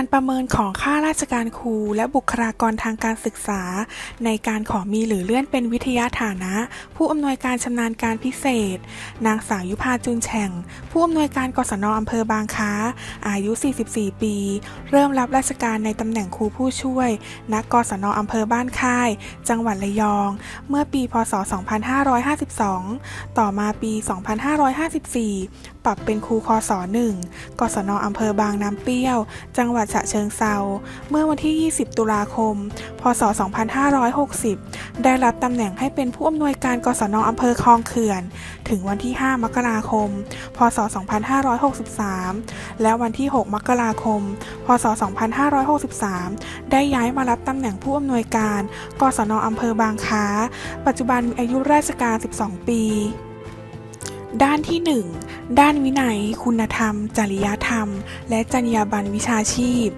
การประเมินของข้าราชการครู และบุคลากรทางการศึกษา ในการขอมีหรือเลื่อนเป็นวิทยาฐานะ ผู้อำนวยการชำนาญการพิเศษ นางสาวยุพาจุนแฉ่ง ผู้อำนวยการกศนอำเภอบางค้า อายุ 44 ปี เริ่มรับราชการในตำแหน่งครูผู้ช่วยณกศนอำเภอบ้านค่าย จังหวัดระยอง เมื่อปี พศ 2552 ต่อมาปี 2554ปรับเป็นครูคศ1กศนอำเภอบางน้ำเปรี้ยว จังหวัดฉะเชิงเซา เมื่อวันที่ 20 ตุลาคม พศ 2560 ได้รับตำแหน่งให้เป็นผู้อำนวยการกศนอำเภอคลองเขื่อน ถึงวันที่ 5 มกราคม พศ 2563 และวันที่ 6 มกราคม พศ 2563 ได้ย้ายมารับตำแหน่งผู้อำนวยการ กศนอำเภอบางค้า ปัจจุบันมีอายุราชการ 12 ปี ด้านที่ 1 ด้านวินัย คุณธรรม จริย ธรรม และจรรยาบรรณวิชาชีพ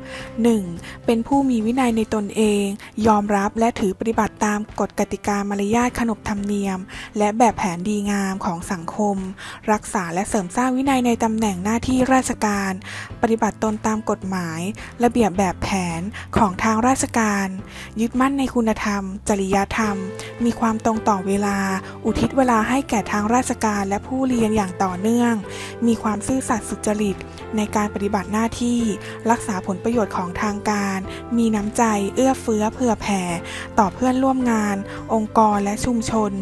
1. เป็นผู้มีวินัยในตนเอง ยอมรับและถือปฏิบัติตามกฎกติกามารยาทขนบธรรมเนียม และแบบแผนดีงามของสังคม รักษาและเสริมสร้างวินัยในตำแหน่งหน้าที่ราชการ ปฏิบัติตนตามกฎหมาย ระเบียบแบบแผนของทางราชการ ยึดมั่นในคุณธรรม จริยธรรม มีความตรงต่อเวลา อุทิศเวลาให้แก่ทางราชการและผู้เรียนอย่างต่อเนื่อง มีความซื่อสัตย์สุจริต ในการปฏิบัติหน้าที่ รักษาผลประโยชน์ของทางการ มีน้ำใจ เอื้อเฟื้อเผื่อแผ่ ต่อเพื่อนร่วมงาน องค์กรและชุมชน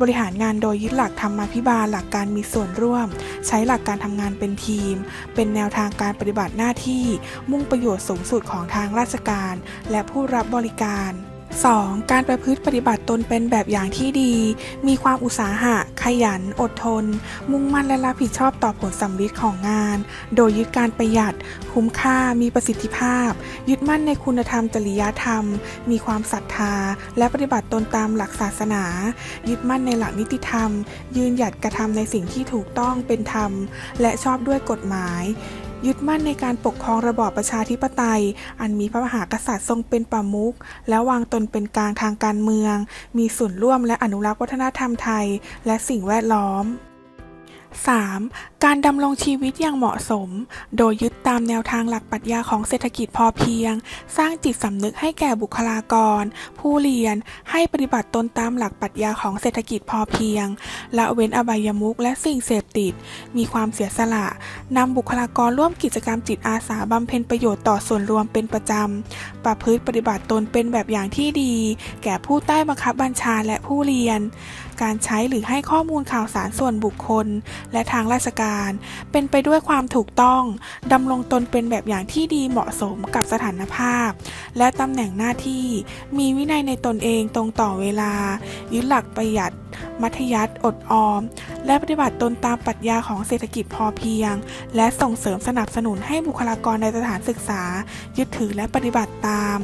บริหารงานโดยยึดหลักธรรมาภิบาลหลักการมีส่วนร่วม ใช้หลักการทำงานเป็นทีม เป็นแนวทางการปฏิบัติหน้าที่ มุ่งประโยชน์สูงสุดของทางราชการ และผู้รับบริการ 2. การประพฤติปฏิบัติตนเป็นแบบอย่างที่ดี มีความอุตสาหะ ขยัน อดทน มุ่งมั่นและรับผิดชอบต่อผลสำลิดของงาน โดยยึดการประหยัด คุ้มค่า มีประสิทธิภาพ ยึดมั่นในคุณธรรมจริยธรรม มีความศรัทธา และปฏิบัติตนตามหลักศาสนา ยึดมั่นในหลักนิติธรรม ยืนหยัดกระทำในสิ่งที่ถูกต้องเป็นธรรม และชอบด้วยกฎหมาย ยึดมั่นในการปกครองระบอบประชาธิปไตย อันมีพระมหากษัตริย์ทรงเป็นประมุขและวางตนเป็นกลางทางการเมือง มีส่วนร่วมและอนุรักษ์วัฒนธรรมไทย และสิ่งแวดล้อม 3. การดำรงชีวิตอย่างเหมาะสม โดยยึดตามแนวทางหลักปรัชญาของเศรษฐกิจพอเพียง สร้างจิตสำนึกให้แก่บุคลากร ผู้เรียนให้ปฏิบัติตนตามหลักปรัชญาของเศรษฐกิจพอเพียง ละเว้นอบายมุขและสิ่งเสพติด มีความเสียสละนำบุคลากรร่วมกิจกรรมจิตอาสาบำเพ็ญประโยชน์ต่อส่วนรวมเป็นประจำ ประพฤติปฏิบัติตนเป็นแบบอย่างที่ดี แก่ผู้ใต้บังคับบัญชาและผู้เรียนการใช้หรือให้ข้อมูลข่าวสารส่วนบุคคล และทางราชการ เป็นไปด้วยความถูกต้องดำรงตนเป็นแบบอย่างที่ดีเหมาะสมกับสถานภาพ และตำแหน่งหน้าที่ มีวินัยในตนเองตรงต่อเวลา ยึดหลักประหยัด มัธยัติอดออม และปฏิบัติตนตามปรัชญาของเศรษฐกิจพอเพียง และส่งเสริมสนับสนุนให้บุคลากรในสถานศึกษา ยึดถือและปฏิบัติตาม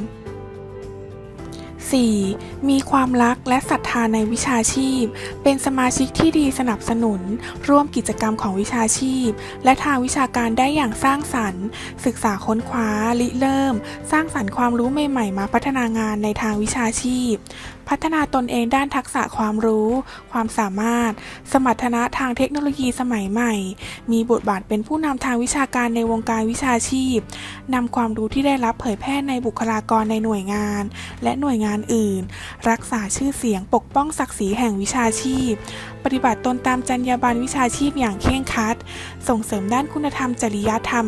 4. มีความรักและศรัทธาในวิชาชีพ เป็นสมาชิกที่ดีสนับสนุน ร่วมกิจกรรมของวิชาชีพ และทางวิชาการได้อย่างสร้างสรรค์ ศึกษาค้นคว้าริเริ่ม สร้างสรรค์ความรู้ใหม่ ๆ มาพัฒนางานในทางวิชาชีพ พัฒนาตนเองด้านทักษะความรู้ ความสามารถ สมรรถนะทางเทคโนโลยีสมัยใหม่ มีบทบาทเป็นผู้นำทางวิชาการในวงการวิชาชีพนำความรู้ที่ได้รับเผยแพร่ในบุคลากรในหน่วยงาน และหน่วยงานอื่น รักษาชื่อเสียงปกป้องศักดิ์ศรีแห่งวิชาชีพปฏิบัติตนตามจรรยาบรรณวิชาชีพอย่างเคร่งครัด ส่งเสริมด้านคุณธรรมจริยธรรม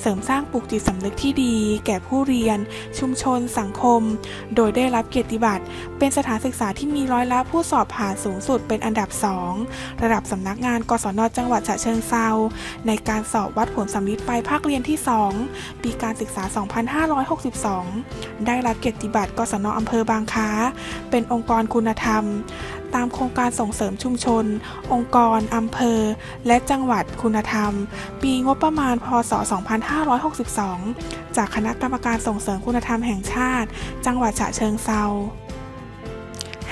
เสริมสร้างปลูกจิตสำนึกที่ดี แก่ผู้เรียน ชุมชน สังคม โดยได้รับเกียรติบัตร เป็นสถานศึกษาที่มีร้อยละผู้สอบผ่านสูงสุดเป็นอันดับ 2 ระดับสำนักงาน กศนจังหวัดฉะเชิงเซาในการสอบวัดผลสำลิดไปภาคเรียนที่ 2 ปีการศึกษา 2562 ได้รับเกียรติบัตร กศนอำเภอบางค้า เป็นองค์กรคุณธรรม ตามโครงการส่งเสริมชุมชน องค์กร อำเภอ และจังหวัดคุณธรรม ปีงบประมาณ พศ 2562 จากคณะกรรมการส่งเสริมคุณธรรมแห่งชาติ จังหวัดฉะเชิงเซา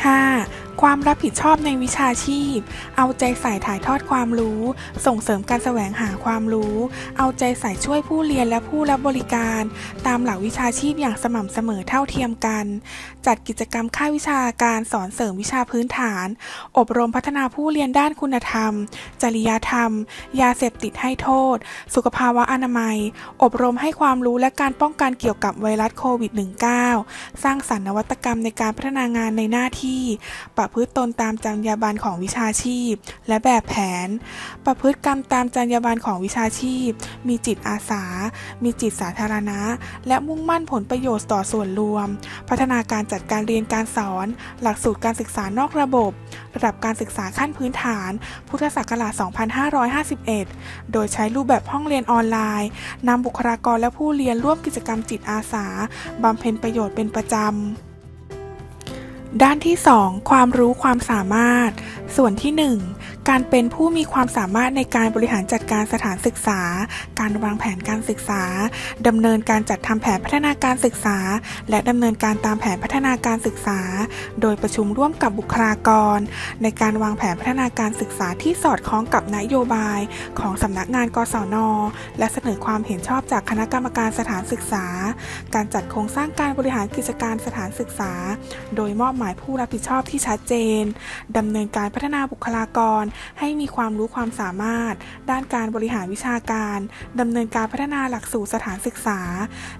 5. ความรับผิดชอบในวิชาชีพ เอาใจใส่ถ่ายทอดความรู้ ส่งเสริมการแสวงหาความรู้ เอาใจใส่ช่วยผู้เรียนและผู้รับบริการ ตามหลักวิชาชีพอย่างสม่ำเสมอเท่าเทียมกัน จัดกิจกรรมค่ายวิชาการสอนเสริมวิชาพื้นฐาน อบรมพัฒนาผู้เรียนด้านคุณธรรม จริยธรรม ยาเสพติดให้โทษ สุขภาวะอนามัย อบรมให้ความรู้และการป้องกันเกี่ยวกับไวรัสโควิด -19 สร้างสรรค์นวัตกรรมในการพัฒนางานในหน้าที่ปรประพฤติตนตามจรรยาบรรณของวิชาชีพ และแบบแผน ประพฤติกรรมตามจรรยาบรรณของวิชาชีพ มีจิตอาสา มีจิตสาธารณะ และมุ่งมั่นผลประโยชน์ต่อส่วนรวม พัฒนาการจัดการเรียนการสอน หลักสูตรการศึกษานอกระบบ ระดับการศึกษาขั้นพื้นฐาน พุทธศักราช 2551 โดยใช้รูปแบบห้องเรียนออนไลน์นำบุคลากรและผู้เรียนร่วมกิจกรรมจิตอาสาบำเพ็ญประโยชน์เป็นประจำ ด้านที่ 2 ความรู้ความสามารถ ส่วนที่ 1 การเป็นผู้มีความสามารถในการบริหารจัดการสถานศึกษา การวางแผนการศึกษา ดำเนินการจัดทำแผนพัฒนาการศึกษา และดำเนินการตามแผนพัฒนาการศึกษา โดยประชุมร่วมกับบุคลากร ในการวางแผนพัฒนาการศึกษาที่สอดคล้องกับนโยบาย ของสำนักงานกศน และเสนอความเห็นชอบจากคณะกรรมการสถานศึกษา การจัดโครงสร้างการบริหารกิจการสถานศึกษา โดยมอบหมายผู้รับผิดชอบที่ชัดเจนดำเนินการพัฒนาบุคลากรให้มีความรู้ความสามารถ ด้านการบริหารวิชาการดำเนินการพัฒนาหลักสูตรสถานศึกษา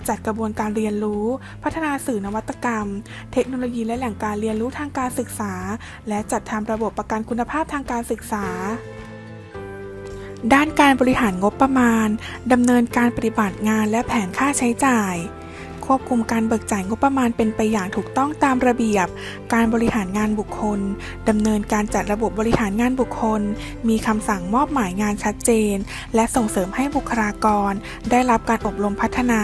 จัดกระบวนการเรียนรู้ พัฒนาสื่อนวัตกรรม เทคโนโลยีและแหล่งการเรียนรู้ทางการศึกษา และจัดทำระบบประกันคุณภาพทางการศึกษาด้านการบริหารงบประมาณ ดำเนินการปฏิบัติงานและแผนค่าใช้จ่าย ควบคุมการเบิกจ่ายงบประมาณเป็นไปอย่างถูกต้องตามระเบียบ การบริหารงานบุคคลดำเนินการจัดระบบบริหารงานบุคคล มีคำสั่งมอบหมายงานชัดเจน และส่งเสริมให้บุคลากร ได้รับการอบรมพัฒนา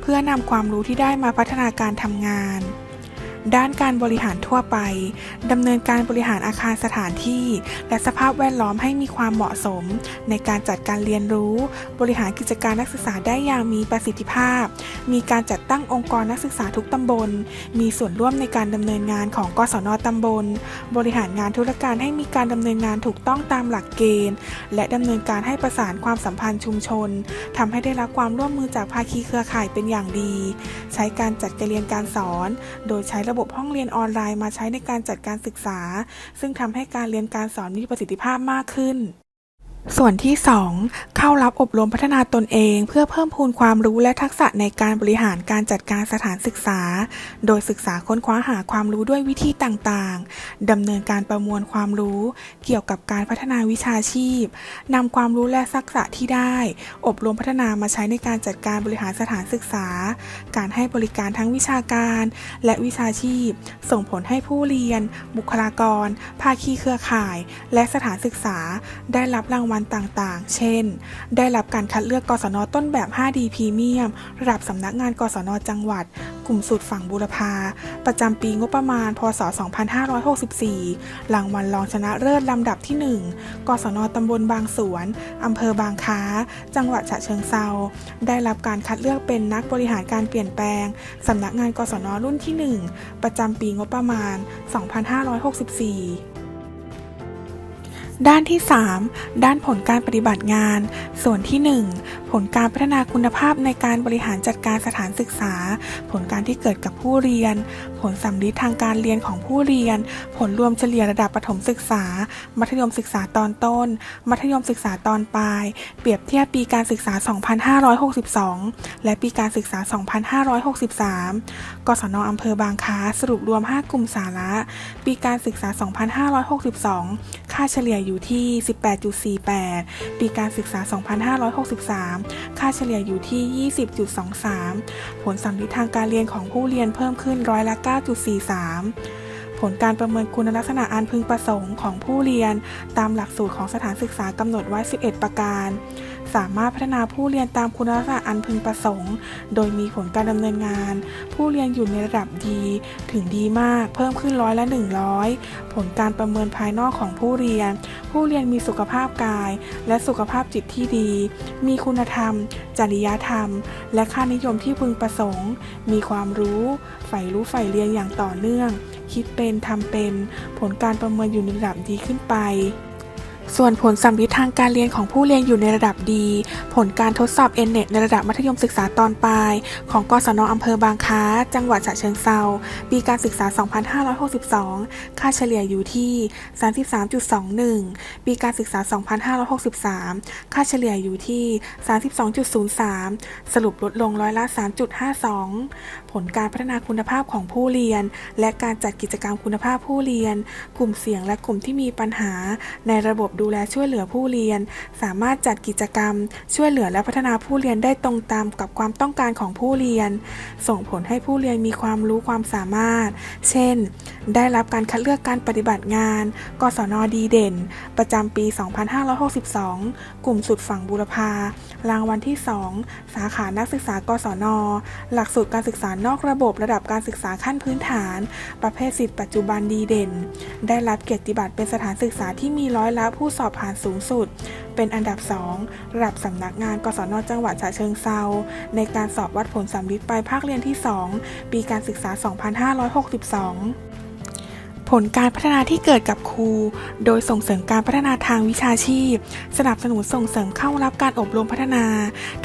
เพื่อนำความรู้ที่ได้มาพัฒนาการทำงาน ด้านการบริหารทั่วไปดำเนินการบริหารอาคารสถานที่ และสภาพแวดล้อมให้มีความเหมาะสม ในการจัดการเรียนรู้ บริหารกิจการนักศึกษาได้อย่างมีประสิทธิภาพ มีการจัดตั้งองค์กรนักศึกษาทุกตำบล มีส่วนร่วมในการดำเนินงานของกศนตำบล บริหารงานธุรการให้มีการดำเนินงานถูกต้องตามหลักเกณฑ์ และดำเนินการให้ประสานความสัมพันธ์ชุมชนทำให้ได้รับความร่วมมือจากภาคีเครือข่ายเป็นอย่างดี ใช้การจัดการเรียนการสอน โดยใช้ระบบบบห้องเรียนออนไลน์มาใช้ในการจัดการศึกษา ซึ่งทำให้การเรียนการสอนมีประสิทธิภาพมากขึ้น ส่วนที่ 2 เข้ารับอบรมพัฒนาตนเอง เพื่อเพิ่มพูนความรู้และทักษะในการบริหารการจัดการสถานศึกษา โดยศึกษาค้นคว้าหาความรู้ด้วยวิธีต่างๆดำเนินการประมวลความรู้ เกี่ยวกับการพัฒนาวิชาชีพนำความรู้และทักษะที่ได้ อบรมพัฒนามาใช้ในการจัดการบริหารสถานศึกษา การให้บริการทั้งวิชาการ และวิชาชีพ ส่งผลให้ผู้เรียน บุคลากร ภาคีเครือข่าย และสถานศึกษา ได้รับรางวัลต่างๆ เช่น ได้รับการคัดเลือกกศนต้นแบบ 5D พรีเมียมระดับสำนักงานกศนจังหวัด กลุ่มสุดฝั่งบูรพา ประจำปีงบประมาณ พศ 2564 รางวัลรองชนะเลิศลำดับที่ 1 กศนตำบลบางสวนอำเภอบางค้า จังหวัดฉะเชิงเซาได้รับการคัดเลือกเป็นนักบริหารการเปลี่ยนแปลงสำนักงานกศนรุ่นที่ 1 ประจำปีงบประมาณ 2564 ด้านที่ 3 ด้านผลการปฏิบัติงาน ส่วนที่ 1 ผลการพัฒนาคุณภาพในการบริหารจัดการสถานศึกษา ผลการที่เกิดกับผู้เรียน ผลสัมฤทธิ์ทางการเรียนของผู้เรียน ผลรวมเฉลี่ยระดับประถมศึกษา มัธยมศึกษาตอนต้น มัธยมศึกษาตอนปลาย เปรียบเทียบปีการศึกษา 2562 และปีการศึกษา 2563 กศนอำเภอบางค้าสรุปรวม 5 กลุ่มสาระ ปีการศึกษา 2562 ค่าเฉลี่ยอยู่ที่ 18.48 ปีการศึกษา 2563 ค่าเฉลี่ยอยู่ที่ 20.23 ผลสัมฤทธิ์ทางการเรียนของผู้เรียนเพิ่มขึ้นร้อยละ 9.43 ผลการประเมินคุณลักษณะอันพึงประสงค์ของผู้เรียน ตามหลักสูตรของสถานศึกษากำหนดไว้ 11 ประการ สามารถพัฒนาผู้เรียนตามคุณลักษณะอันพึงประสงค์ โดยมีผลการดำเนินงาน ผู้เรียนอยู่ในระดับดี ถึงดีมาก เพิ่มขึ้นร้อยละ 100 ผลการประเมินภายนอกของผู้เรียน ผู้เรียนมีสุขภาพกาย และสุขภาพจิตที่ดี มีคุณธรรม จริยธรรม และค่านิยมที่พึงประสงค์ มีความรู้ใฝ่รู้ใฝ่เรียนอย่างต่อเนื่อง คิดเป็นทำเป็น ผลการประเมินอยู่ในระดับดีขึ้นไป ส่วนผลสัมฤทธิ์ทางการเรียนของผู้เรียนอยู่ในระดับดี ผลการทดสอบ n n e t ในระดับมัธยมศึกษาตอนปลาย ของกศนอำเภอบางค้า จังหวัดฉะเชิงเซาปีการศึกษา 2562 ค่าเฉลี่ยอยู่ที่ 33.21 ปีการศึกษา 2563 ค่าเฉลี่ยอยู่ที่ 32.03 สรุปลดลงร้อยละ 3.52 ผลการพัฒนาคุณภาพของผู้เรียน และการจัดกิจกรรมคุณภาพผู้เรียน กลุ่มเสี่ยงและกลุ่มที่มีปัญหาในระบบดูแลช่วยเหลือผู้เรียน สามารถจัดกิจกรรม ช่วยเหลือและพัฒนาผู้เรียนได้ตรงตามกับความต้องการของผู้เรียน ส่งผลให้ผู้เรียนมีความรู้ความสามารถ เช่น ได้รับการคัดเลือกการปฏิบัติงาน กศนดีเด่น ประจำปี 2562 กลุ่มสุดฝั่งบูรพารางวัลที่ 2 สาขานักศึกษากศน หลักสูตรการศึกษานอกระบบระดับการศึกษาขั้นพื้นฐาน ประเภทสิทธิปัจจุบันดีเด่น ได้รับเกียรติบัตรเป็นสถานศึกษาที่มีร้อยละผูู้้สอบผ่านสูงสุด เป็นอันดับ 2 ระดับสำนักงานกศนจังหวัดฉะเชิงเซาในการสอบวัดผลสำลิดไปภาคเรียนที่ 2 ปีการศึกษา 2562 ผลการพัฒนาที่เกิดกับครู โดยส่งเสริมการพัฒนาทางวิชาชีพ สนับสนุนส่งเสริมเข้ารับการอบรมพัฒนา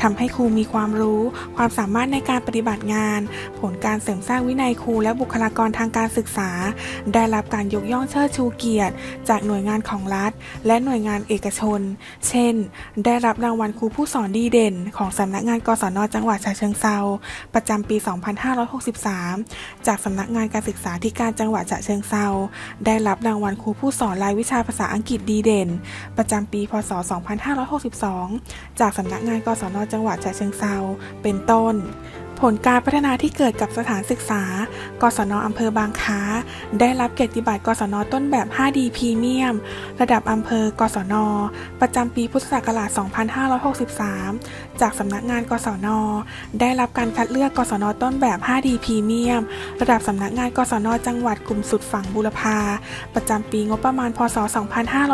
ทำให้ครูมีความรู้ ความสามารถในการปฏิบัติงาน ผลการเสริมสร้างวินัยครูและบุคลากรทางการศึกษา ได้รับการยกย่องเชิดชูเกียรติ จากหน่วยงานของรัฐ และหน่วยงานเอกชน เช่น ได้รับรางวัลครูผู้สอนดีเด่น ของสำนักงานกศนจังหวัดฉะเชิงเซาประจำปี 2563 จากสำนักงานการศึกษาธิการจังหวัดฉะเชิงเซาได้รับรางวัลครูผู้สอนรายวิชาภาษาอังกฤษดีเด่น ประจำปี พศ 2562 จากสำนักงานกศนจังหวัดฉะเชิงเซาเป็นต้น ผลการพัฒนาที่เกิดกับสถานศึกษา กศนอำเภอบางค้า ได้รับเกียรติบัตรกศนต้นแบบ 5D พรีเมียม ระดับอำเภอกศน ประจำปีพุทธศักราช 2563 จากสำนักงานกศน ได้รับการคัดเลือกกศนต้นแบบ 5D พรีเมียม ระดับสำนักงานกศน จังหวัดกลุ่มสุดฝั่งบูรพา ประจำปีงบประมาณ พศ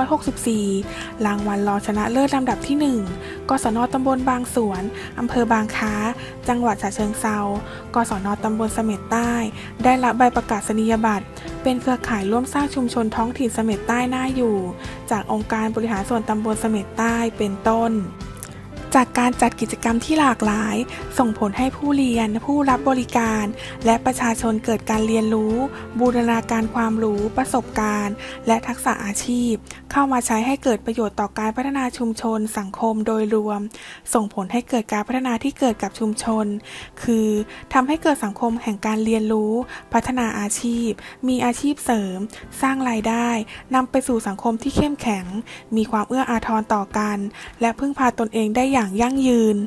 2564 รางวัลรองชนะเลิศลำดับที่ 1 กศนตำบลบางสวนอำเภอบางค้า จังหวัดฉะเชิงเซากศนตำบลเสม็ดใต้ ได้รับใบประกาศนียบัตร เป็นเครือข่ายร่วมสร้างชุมชนท้องถิ่นเสม็ดใต้น่าอยู่ จากองค์การบริหารส่วนตำบลเสม็ดใต้เป็นต้น จากการจัดกิจกรรมที่หลากหลาย ส่งผลให้ผู้เรียน ผู้รับบริการ และประชาชนเกิดการเรียนรู้ บูรณาการความรู้ ประสบการณ์ และทักษะอาชีพ เข้ามาใช้ให้เกิดประโยชน์ต่อการพัฒนาชุมชน สังคมโดยรวม ส่งผลให้เกิดการพัฒนาที่เกิดกับชุมชน คือทำให้เกิดสังคมแห่งการเรียนรู้ พัฒนาอาชีพ มีอาชีพเสริม สร้างรายได้นำไปสู่สังคมที่เข้มแข็ง มีความเอื้ออาทรต่อกัน และพึ่งพาตนเองได้อย่างยั่งยืน